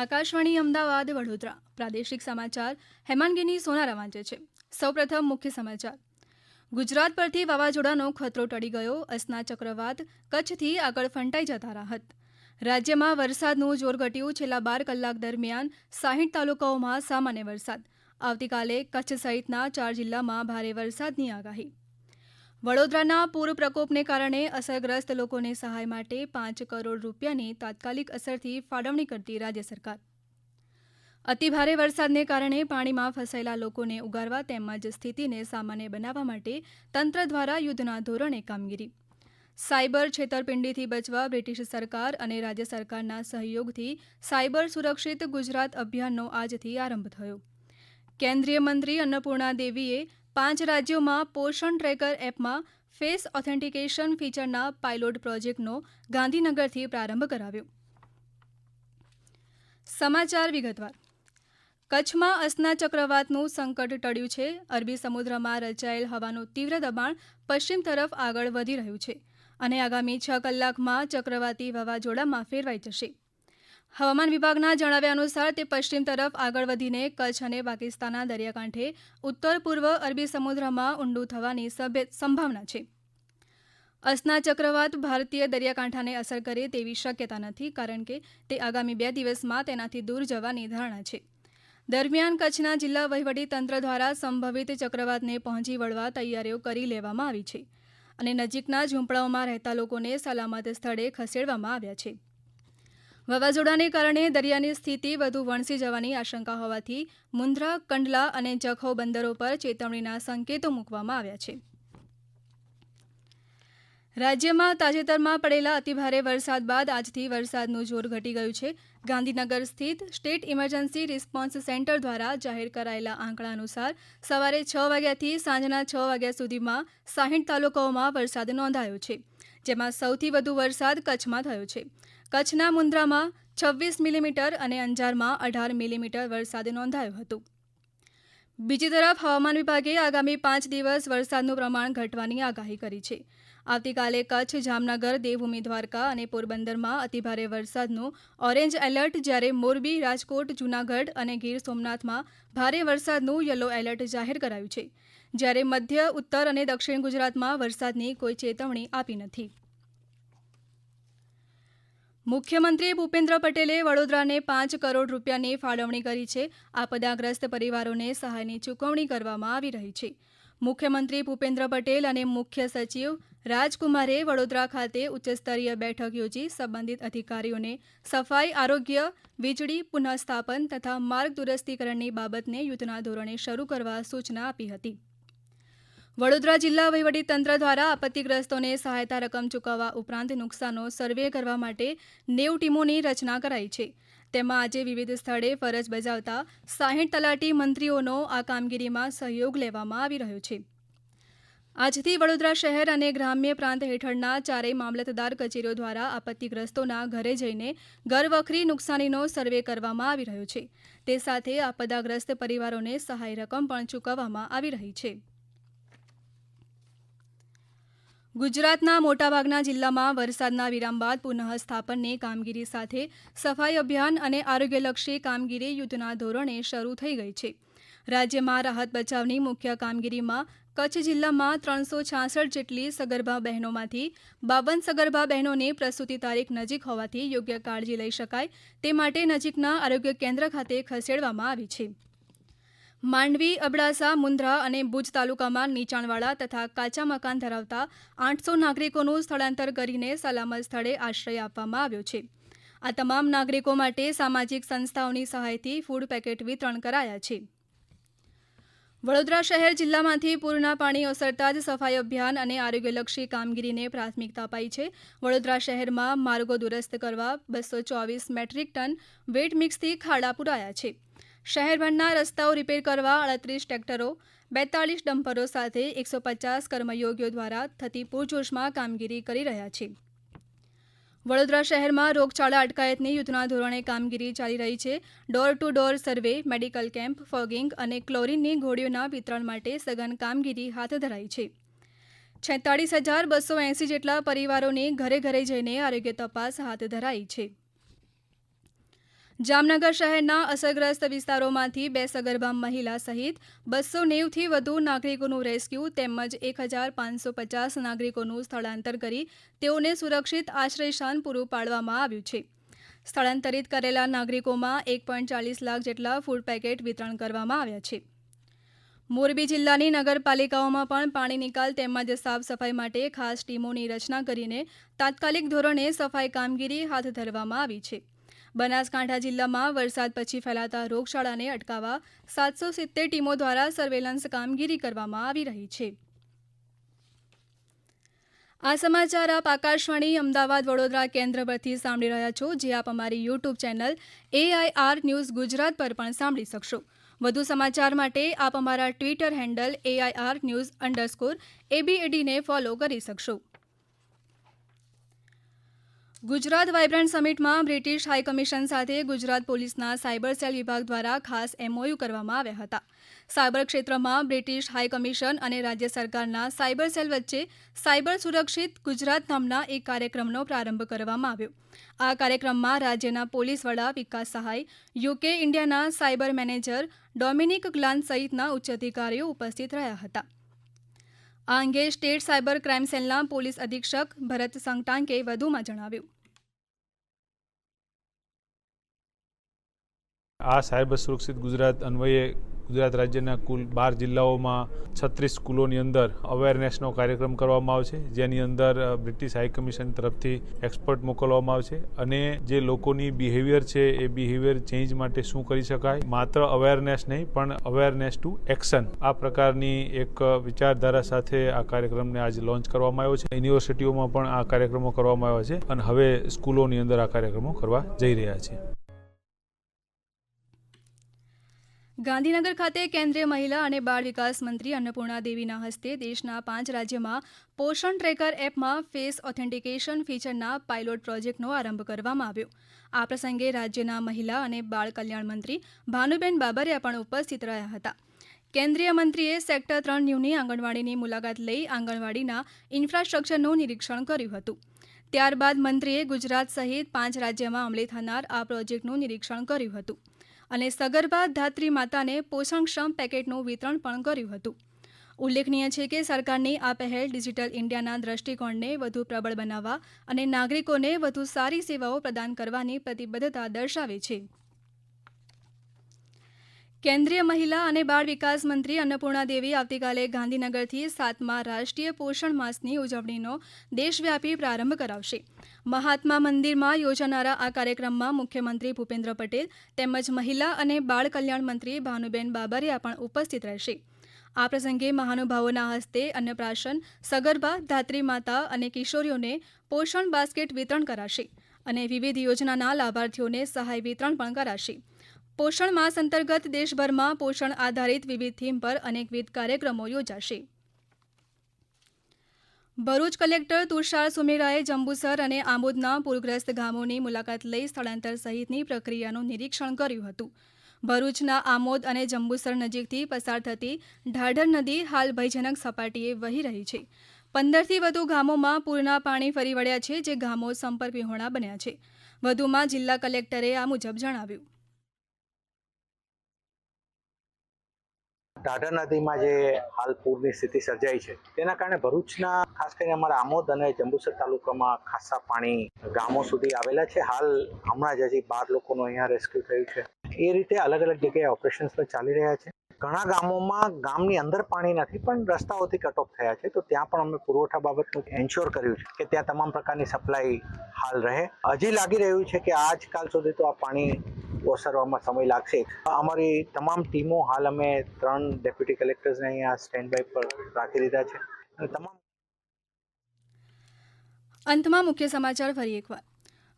આકાશવાણી અમદાવાદ, વડોદરા. પ્રાદેશિક સમાચાર હેમાંગીની સોનારા વાંચે છે. સૌપ્રથમ મુખ્ય સમાચાર. ગુજરાત પરથી વાવાઝોડાનો ખતરો ટળી ગયો. અસના ચક્રવાત કચ્છથી આગળ ફંટાઈ જતા રાહત. રાજ્યમાં વરસાદનું જોર ઘટ્યું. છેલ્લા બાર કલાક દરમિયાન સાહીઠ તાલુકાઓમાં સામાન્ય વરસાદ. આવતીકાલે કચ્છ સહિતના ચાર જિલ્લામાં ભારે વરસાદની આગાહી. વડોદરાના પૂર પ્રકોપને કારણે અસરગ્રસ્ત લોકોને સહાય માટે પાંચ કરોડ રૂપિયાની તાત્કાલિક અસરથી ફાળવણી કરતી રાજ્ય સરકાર. અતિભારે વરસાદને કારણે પાણીમાં ફસાયેલા લોકોને ઉગારવા તેમજ સ્થિતિને સામાન્ય બનાવવા માટે તંત્ર દ્વારા યુદ્ધના ધોરણે કામગીરી. સાયબર છેતરપિંડીથી બચવા બ્રિટિશ સરકાર અને રાજ્ય સરકારના સહયોગથી સાયબર સુરક્ષિત ગુજરાત અભિયાનનો આજથી આરંભ થયો. કેન્દ્રીય મંત્રી અન્નપૂર્ણા દેવીએ પાંચ રાજ્યોમાં પોષણ ટ્રેકર એપમાં ફેસ ઓથેન્ટિકેશન ફીચરના પાયલોટ પ્રોજેક્ટનો ગાંધીનગરથી પ્રારંભ કરાવ્યો. સમાચાર વિગતવાર. કચ્છમાં અસના ચક્રવાતનું સંકટ ટળ્યું છે. અરબી સમુદ્રમાં રચાયેલ હવાનું તીવ્ર દબાણ પશ્ચિમ તરફ આગળ વધી રહ્યું છે અને આગામી છ કલાકમાં ચક્રવાતી વાવાઝોડામાં ફેરવાઈ જશે. હવામાન વિભાગના જણાવ્યા અનુસાર તે પશ્ચિમ તરફ આગળ વધીને કચ્છ અને પાકિસ્તાનના દરિયાકાંઠે ઉત્તર પૂર્વ અરબી સમુદ્રમાં ઊંડું થવાની સંભાવના છે. અસના ચક્રવાત ભારતીય દરિયાકાંઠાને અસર કરે તેવી શક્યતા નથી કારણ કે તે આગામી બે દિવસમાં તેનાથી દૂર જવાની ધારણા છે. દરમિયાન કચ્છના જિલ્લા વહીવટી તંત્ર દ્વારા સંભવિત ચક્રવાતને પહોંચી વળવા તૈયારીઓ કરી લેવામાં આવી છે અને નજીકના ઝૂંપડાઓમાં રહેતા લોકોને સલામત સ્થળે ખસેડવામાં આવ્યા છે. વાવાઝોડાને કારણે દરિયાની સ્થિતિ વધુ વણસી જવાની આશંકા હોવાથી મુંદ્રા, કંડલા અને જખૌ બંદરો પર ચેતવણીના સંકેતો મૂકવામાં આવ્યા છે. રાજ્યમાં તાજેતરમાં પડેલા અતિભારે વરસાદ બાદ આજથી વરસાદનું જોર ઘટી ગયું છે. ગાંધીનગર સ્થિત સ્ટેટ ઇમરજન્સી રિસ્પોન્સ સેન્ટર દ્વારા જાહેર કરાયેલા આંકડા અનુસાર સવારે છ વાગ્યાથી સાંજના છ વાગ્યા સુધીમાં સાહીઠ તાલુકાઓમાં વરસાદ નોંધાયો છે, જેમાં સૌથી વધુ વરસાદ કચ્છમાં થયો છે. કચ્છના મુન્દ્રામાં છવ્વીસ મિલીમીટર અને અંજારમાં અઢાર મિલીમીટર વરસાદ નોંધાયો હતો. બીજી તરફ હવામાન વિભાગે આગામી પાંચ દિવસ વરસાદનું પ્રમાણ ઘટવાની આગાહી કરી છે. આવતીકાલે કચ્છ, જામનગર, દેવભૂમિ, દ્વારકા અને પોરબંદરમાં અતિભારે વરસાદનું ઓરેન્જ એલર્ટ જ્યારે મોરબી, રાજકોટ, જૂનાગઢ અને ગીર સોમનાથમાં ભારે વરસાદનું યલો એલર્ટ જાહેર કરાયું છે. જ્યારે મધ્ય, ઉત્તર અને દક્ષિણ ગુજરાતમાં વરસાદની કોઈ ચેતવણી આપી નથી. મુખ્યમંત્રી ભૂપેન્દ્ર પટેલે વડોદરાને પાંચ કરોડ રૂપિયાની ફાળવણી કરી છે. આપદાગ્રસ્ત પરિવારોને સહાયની ચૂકવણી કરવામાં આવી રહી છે. મુખ્યમંત્રી ભૂપેન્દ્ર પટેલ અને મુખ્ય સચિવ રાજકુમારે વડોદરા ખાતે ઉચ્ચસ્તરીય બેઠક યોજી સંબંધિત અધિકારીઓને સફાઈ, આરોગ્ય, વીજળી, પુનઃસ્થાપન તથા માર્ગ દુરસ્તીકરણની બાબતને યુદ્ધના ધોરણે શરૂ કરવા સૂચના આપી હતી. વડોદરા જિલ્લા વહીવટીતંત્ર દ્વારા આપત્તિગ્રસ્તોને સહાયતા રકમ ચૂકવવા ઉપરાંત નુકસાનનો સર્વે કરવા માટે નેવ ટીમોની રચના કરાઈ છે. તેમાં આજે વિવિધ સ્થળે ફરજ બજાવતા સાહીઠ તલાટી મંત્રીઓનો આ કામગીરીમાં સહયોગ લેવામાં આવી રહ્યો છે. આજથી વડોદરા શહેર અને ગ્રામ્ય પ્રાંત હેઠળના ચારેય મામલતદાર કચેરીઓ દ્વારા આપત્તિગ્રસ્તોના ઘરે જઈને ઘરવખરી નુકસાનીનો સર્વે કરવામાં આવી રહ્યો છે. તે સાથે આપદાગ્રસ્ત પરિવારોને સહાય રકમ પણ ચૂકવવામાં આવી રહી છે. ગુજરાતના મોટાભાગના જિલ્લામાં વરસાદના વિરામ બાદ પુનઃસ્થાપનની કામગીરી સાથે સફાઈ અભિયાન અને આરોગ્યલક્ષી કામગીરી યુદ્ધના ધોરણે શરૂ થઈ ગઈ છે. રાજ્યમાં રાહત બચાવની મુખ્ય કામગીરીમાં કચ્છ જિલ્લામાં ત્રણસો છાસઠ જેટલી સગર્ભા બહેનોમાંથી બાવન સગર્ભા બહેનોને પ્રસૂતિ તારીખ નજીક હોવાથી યોગ્ય કાળજી લઈ શકાય તે માટે નજીકના આરોગ્ય કેન્દ્ર ખાતે ખસેડવામાં આવી છે. માંડવી, અબડાસા મુન્દ્રા અને ભુજ તાલુકામાં નીચાણવાળા તથા કાચા મકાન ધરાવતા આઠસો નાગરિકોનું સ્થળાંતર કરીને સલામત સ્થળે આશ્રય આપવામાં આવ્યો છે. આ તમામ નાગરિકો માટે સામાજિક સંસ્થાઓની સહાયથી ફૂડ પેકેટ વિતરણ કરાયા છે. વડોદરા શહેર જિલ્લામાંથી પૂરના પાણી ઓસરતા જ સફાઈ અભિયાન અને આરોગ્યલક્ષી કામગીરીને પ્રાથમિકતા અપાઈ છે. વડોદરા શહેરમાં માર્ગો દુરસ્ત કરવા બસો ચોવીસ મેટ્રિક ટન વેટ મિક્સથી ખાડા પુરાયા છે. શહેરભરના રસ્તાઓ રિપેર કરવા અડત્રીસ ટ્રેક્ટરો, બેતાળીસ ડમ્પરો સાથે એકસો પચાસ કર્મયોગીઓ દ્વારા થતી પૂરજોશમાં કામગીરી કરી રહ્યા છે. વડોદરા શહેરમાં રોગચાળા અટકાયતની યુદ્ધના ધોરણે કામગીરી ચાલી રહી છે. Door to door survey medical camp fogging અને ક્લોરીનની ગોળીઓના વિતરણ માટે સઘન કામગીરી હાથ ધરાઈ છે. છેતાળીસ હજાર બસો એંસી જેટલા પરિવારોની ઘરે ઘરે જઈને આરોગ્ય તપાસ હાથ ધરાઈ છે. જામનગર શહેરના અસરગ્રસ્ત વિસ્તારોમાંથી બે સગર્ભા મહિલા સહિત બસો નેવથી વધુ નાગરિકોનું રેસ્ક્યુ તેમજ એક હજાર પાંચસો પચાસ નાગરિકોનું સ્થળાંતર કરી તેઓને સુરક્ષિત આશ્રયસ્થાન પૂરું પાડવામાં આવ્યું છે. સ્થળાંતરિત કરેલા નાગરિકોમાં એક પોઈન્ટ ચાલીસ લાખ જેટલા ફૂડ પેકેટ વિતરણ કરવામાં આવ્યા છે. મોરબી જિલ્લાની નગરપાલિકાઓમાં પણ પાણી નિકાલ તેમજ સાફ સફાઈ માટે ખાસ ટીમોની રચના કરીને તાત્કાલિક ધોરણે સફાઈ કામગીરી હાથ ધરવામાં આવી છે. બનાસકાંઠા જિલ્લામાં વરસાદ પછી ફેલાતા રોગચાળાને અટકાવવા સાતસો સિત્તેર ટીમો દ્વારા સર્વેલન્સ કામગીરી કરવામાં આવી રહી છે. આ સમાચાર આપ આકાશવાણી અમદાવાદ વડોદરા કેન્દ્ર પરથી સાંભળી રહ્યા છો. જે આપ અમારી YouTube channel AIR news Gujarat પર પણ સાંભળી શકશો. વધુ સમાચાર માટે આપ અમારા Twitter handle AIR news underscore એબીએડીને follow કરી શકશો. ગુજરાત વાઇબ્રન્ટ સમિટમાં બ્રિટિશ હાઈકમિશન સાથે ગુજરાત પોલીસના સાયબર સેલ વિભાગ દ્વારા ખાસ એમઓયુ કરવામાં આવ્યા હતા. સાયબર ક્ષેત્રમાં બ્રિટિશ હાઈકમિશન અને રાજ્ય સરકારના સાયબર સેલ વચ્ચે સાયબર સુરક્ષિત ગુજરાત નામના એક કાર્યક્રમનો પ્રારંભ કરવામાં આવ્યો. આ કાર્યક્રમમાં રાજ્યના પોલીસ વડા વિકાસ સહાય, યુકે ઇન્ડિયાના સાયબર મેનેજર ડોમિનિક ગ્લાન સહિતના ઉચ્ચ અધિકારીઓ ઉપસ્થિત રહ્યા હતા. આ અંગે સ્ટેટ સાયબર ક્રાઇમ સેલના પોલીસ અધિક્ષક ભરત સંગટાંકે વધુમાં જણાવ્યું. આ સાયબર સુરક્ષિત ગુજરાત અન્વયે ગુજરાત રાજ્યના કુલ બાર જિલ્લાઓમાં છત્રીસ સ્કૂલોની અંદર અવેરનેસનો કાર્યક્રમ કરવામાં આવશે, જેની અંદર બ્રિટિશ બ્રિટિશ હાઈકમિશન તરફથી એક્સપર્ટ મોકલવામાં આવશે અને જે લોકોની બિહેવિયર છે એ બિહેવિયર ચેન્જ માટે શું કરી શકાય, માત્ર અવેરનેસ નહીં, પણ અવેરનેસ ટુ એક્શન આ પ્રકારની એક વિચારધારા સાથે આ કાર્યક્રમને આજે લોન્ચ કરવામાં આવ્યો છે. યુનિવર્સિટીઓમાં પણ આ કાર્યક્રમો કરવામાં આવ્યા છે અને હવે સ્કૂલોની અંદર આ કાર્યક્રમો કરવા જઈ રહ્યા છે ગાંધીનગર ખાતે કેન્દ્રીય મહિલા અને બાળ વિકાસ મંત્રી અન્નપૂર્ણા દેવીના હસ્તે દેશના પાંચ રાજ્યમાં પોષણ ટ્રેકર એપમાં ફેસ ઓથેન્ટિકેશન ફીચરના પાયલોટ પ્રોજેક્ટનો આરંભ કરવામાં આવ્યો. આ પ્રસંગે રાજ્યના મહિલા અને બાળ કલ્યાણ મંત્રી ભાનુબેન બાબરિયા પણ ઉપસ્થિત રહ્યા હતા. કેન્દ્રીય મંત્રીએ સેક્ટર ત્રણ ન્યૂની આંગણવાડીની મુલાકાત લઈ આંગણવાડીના ઇન્ફ્રાસ્ટ્રક્ચરનું નિરીક્ષણ કર્યું હતું. ત્યારબાદ મંત્રીએ ગુજરાત સહિત પાંચ રાજ્યમાં અમલી થનાર આ પ્રોજેક્ટનું નિરીક્ષણ કર્યું હતું. અને સગર્ભા ધાત્રી માતાને પોષણક્ષમ પેકેટનું વિતરણ પણ કર્યું હતું. ઉલ્લેખનીય છે કે સરકારની આ પહેલ ડિજિટલ ઇન્ડિયાના દ્રષ્ટિકોણને વધુ પ્રબળ બનાવવા અને નાગરિકોને વધુ સારી સેવાઓ પ્રદાન કરવાની પ્રતિબદ્ધતા દર્શાવે છે. કેન્દ્રીય મહિલા અને બાળ વિકાસ મંત્રી અન્નપૂર્ણા દેવી આવતીકાલે ગાંધીનગરથી સાતમા રાષ્ટ્રીય પોષણ માસની ઉજવણીનો દેશવ્યાપી પ્રારંભ કરાવશે. મહાત્મા મંદિરમાં યોજાનારા આ કાર્યક્રમમાં મુખ્યમંત્રી ભૂપેન્દ્ર પટેલ તેમજ મહિલા અને બાળ કલ્યાણ મંત્રી ભાનુબેન બાબરિયા પણ ઉપસ્થિત રહેશે. આ પ્રસંગે મહાનુભાવોના હસ્તે અન્નપ્રાશન, સગર્ભા, ધાત્રી માતા અને કિશોરીઓને પોષણ બાસ્કેટ વિતરણ કરાશે અને વિવિધ યોજનાના લાભાર્થીઓને સહાય વિતરણ પણ કરાશે. પોષણ માસ અંતર્ગત દેશભરમાં પોષણ આધારિત વિવિધ થીમ પર અનેકવિધ કાર્યક્રમો યોજાશે. ભરૂચ કલેક્ટર તુષાર સુમેરાએ જંબુસર અને આમોદના પૂરગ્રસ્ત ગામોની મુલાકાત લઈ સ્થળાંતર સહિતની પ્રક્રિયાનું નિરીક્ષણ કર્યું હતું. ભરૂચના આમોદ અને જંબુસર નજીકથી પસાર થતી ઢાઢર નદી હાલ ભયજનક સપાટીએ વહી રહી છે. પંદરથી વધુ ગામોમાં પૂરના પાણી ફરી વળ્યા છે, જે ગામો સંપર્ક વિહોણા બન્યા છે. વધુમાં જિલ્લા કલેક્ટરે આ મુજબ જણાવ્યું. ઢાઢર નદીમાં જે હાલ પૂરની સ્થિતિ સર્જાઈ છે, તેના કારણે ભરૂચના ખાસ કરીને અમારા આમોદ અને જંબુસર તાલુકામાં ખાસા પાણી ગામો સુધી આવેલા છે. હાલ હમણાં જ હજી બાર લોકોનું અહીંયા રેસ્ક્યુ થયું છે. એ રીતે અલગ અલગ જગ્યાએ ઓપરેશન્સ પણ ચાલી રહ્યા છે. ઘણા ગામોમાં ગામની અંદર પાણી નથી, પણ રસ્તાઓથી કટ ઓફ થયા છે. તો ત્યાં પણ અમે પુરવઠા બાબતનું એન્શ્યોર કર્યું છે કે ત્યાં તમામ પ્રકારની સપ્લાય હાલ રહે. હજી લાગી રહ્યું છે કે આજકાલ સુધી તો આ પાણી ઓસરવામાં સમય લાગશે. અમારી તમામ ટીમો હાલ અમે ત્રણ ડેપ્યુટી કલેક્ટર્સને અહીંયા સ્ટેન્ડ બાય પર રાખી દીધા છે. તમામ અંતમાં મુખ્ય સમાચાર ફરી એકવાર.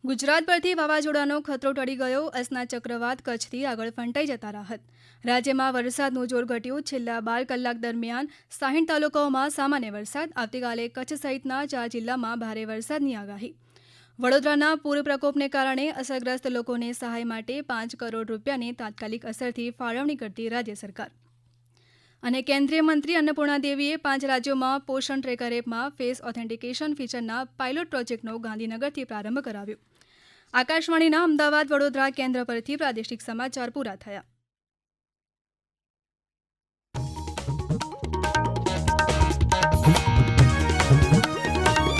ગુજરાત પરથી વાવાઝોડાનો ખતરો ટળી ગયો. અસના ચક્રવાત કચ્છથી આગળ ફંટાઈ જતા રાહત. રાજ્યમાં વરસાદનું જોર ઘટ્યું. છેલ્લા બાર કલાક દરમિયાન સાહીઠ તાલુકાઓમાં સામાન્ય વરસાદ. આવતીકાલે કચ્છ સહિતના ચાર જિલ્લામાં ભારે વરસાદની આગાહી. વડોદરાના પૂર પ્રકોપને કારણે અસરગ્રસ્ત લોકોને સહાય માટે પાંચ કરોડ રૂપિયાની તાત્કાલિક અસરથી ફાળવણી કરતી રાજ્ય સરકાર. અને કેન્દ્રીય મંત્રી અન્નપૂર્ણા દેવીએ પાંચ રાજ્યોમાં પોષણ ટ્રેકર એપમાં ફેસ ઓથેન્ટિકેશન ફીચરના પાયલોટ પ્રોજેક્ટનો ગાંધીનગરથી પ્રારંભ કરાવ્યો. આકાશવાણીના અમદાવાદ વડોદરા કેન્દ્ર પરથી પ્રાદેશિક સમાચાર પૂરા થયા.